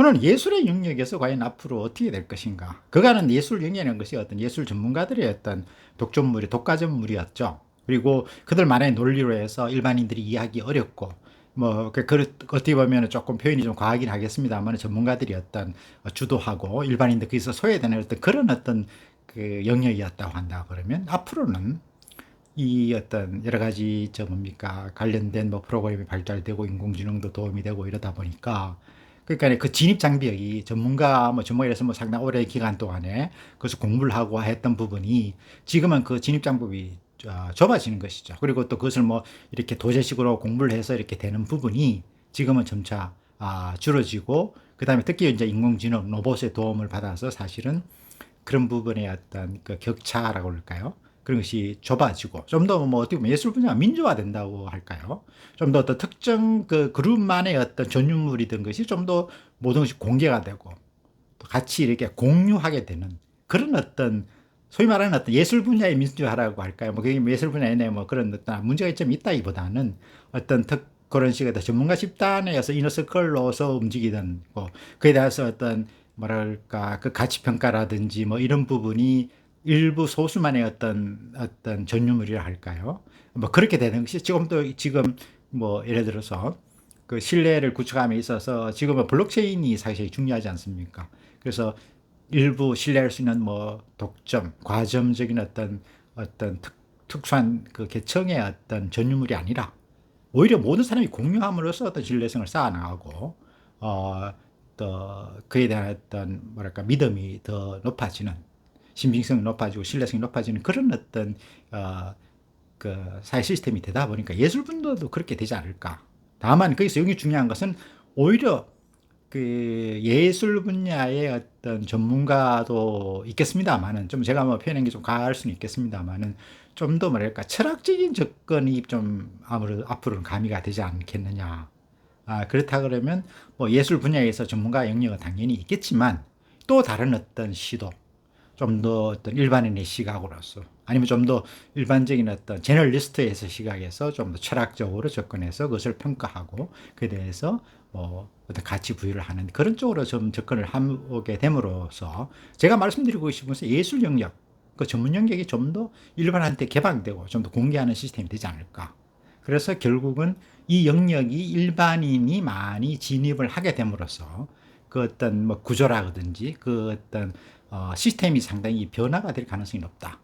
오늘 예술의 영역에서 과연 앞으로 어떻게 될 것인가? 그간은 예술 영역이라는 것이 어떤 예술 전문가들의 어떤 독점물이 독과점물이었죠. 그리고 그들만의 논리로 해서 일반인들이 이해하기 어렵고 뭐 그, 그 어떻게 보면 조금 표현이 좀 과하긴 하겠습니다만 전문가들이 어떤 주도하고 일반인들 거기서 소외되는 어떤 그런 어떤 그 영역이었다고 한다 그러면 앞으로는 이 어떤 여러 가지 저 뭡니까 관련된 뭐 프로그램이 발달되고 인공지능도 도움이 되고 이러다 보니까 그러니까 그 진입 장벽이 전문가 뭐 전문가에서 뭐 상당 오랜 기간 동안에 그것을 공부를 하고 했던 부분이 지금은 그 진입 장벽이 어, 좁아지는 것이죠. 그리고 또 그것을 뭐 이렇게 도제식으로 공부를 해서 이렇게 되는 부분이 지금은 점차 아, 줄어지고 그 다음에 특히 이제 인공지능 로봇의 도움을 받아서 사실은 그런 부분의 어떤 그 격차라고 할까요? 그런 것이 좁아지고 좀 더 뭐 어떻게 보면 예술 분야가 민주화된다고 할까요? 좀 더 어떤 특정 그 그룹만의 어떤 전유물이든 것이 좀 더 모든 것이 공개가 되고 또 같이 이렇게 공유하게 되는 그런 어떤 소위 말하는 어떤 예술 분야의 민주화라고 할까요? 뭐 그게 예술 분야에 뭐 그런 어떤 문제가 좀 있다기보다는 어떤 특 그런 식의 전문가 집단에서 이너서클로서 움직이던 뭐 그에 대해서 어떤 뭐랄까 그 가치 평가라든지 뭐 이런 부분이 일부 소수만의 어떤 어떤 전유물이라 할까요? 뭐 그렇게 되는 것이 지금도 지금 뭐 예를 들어서 그 신뢰를 구축함에 있어서 지금은 블록체인이 사실 중요하지 않습니까? 그래서 일부 신뢰할 수 있는 뭐 독점, 과점적인 어떤 어떤 특, 특수한 그 계층의 어떤 전유물이 아니라 오히려 모든 사람이 공유함으로써 어떤 신뢰성을 쌓아나가고 어, 또 그에 대한 어떤 뭐랄까 믿음이 더 높아지는 신빙성이 높아지고 신뢰성이 높아지는 그런 어떤 어, 그 사회 시스템이 되다 보니까 예술 분야도 그렇게 되지 않을까. 다만 거기서 여기 중요한 것은 오히려 그 예술 분야의 어떤 전문가도 있겠습니다만은 좀 제가 뭐 표현한 게좀 과할 수는 있겠습니다만은 좀 더 뭐랄까 철학적인 접근이 좀 아무래도 앞으로는 가미가 되지 않겠느냐. 아, 그렇다 그러면 뭐 예술 분야에서 전문가 영역은 당연히 있겠지만 또 다른 어떤 시도, 좀 더 어떤 일반인의 시각으로서 아니면 좀 더 일반적인 어떤 제널리스트에서 시각에서 좀 더 철학적으로 접근해서 그것을 평가하고 그에 대해서 뭐 어떤 가치 부여를 하는 그런 쪽으로 좀 접근을 하게 됨으로써 제가 말씀드리고 싶은 것은 예술 영역 그 전문 영역이 좀 더 일반한테 개방되고 좀 더 공개하는 시스템이 되지 않을까. 그래서 결국은 이 영역이 일반인이 많이 진입을 하게 됨으로써 그 어떤 뭐 구조라든지 그 어떤 어 시스템이 상당히 변화가 될 가능성이 높다.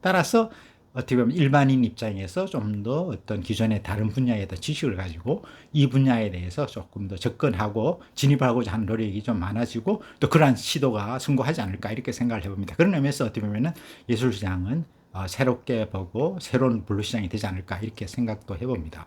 따라서 어떻게 보면 일반인 입장에서 좀 더 어떤 기존의 다른 분야에 대한 지식을 가지고 이 분야에 대해서 조금 더 접근하고 진입하고자 하는 노력이 좀 많아지고 또 그러한 시도가 성공하지 않을까 이렇게 생각을 해봅니다. 그런 의미에서 어떻게 보면은 예술 시장은 어 새롭게 보고 새로운 블루 시장이 되지 않을까 이렇게 생각도 해봅니다.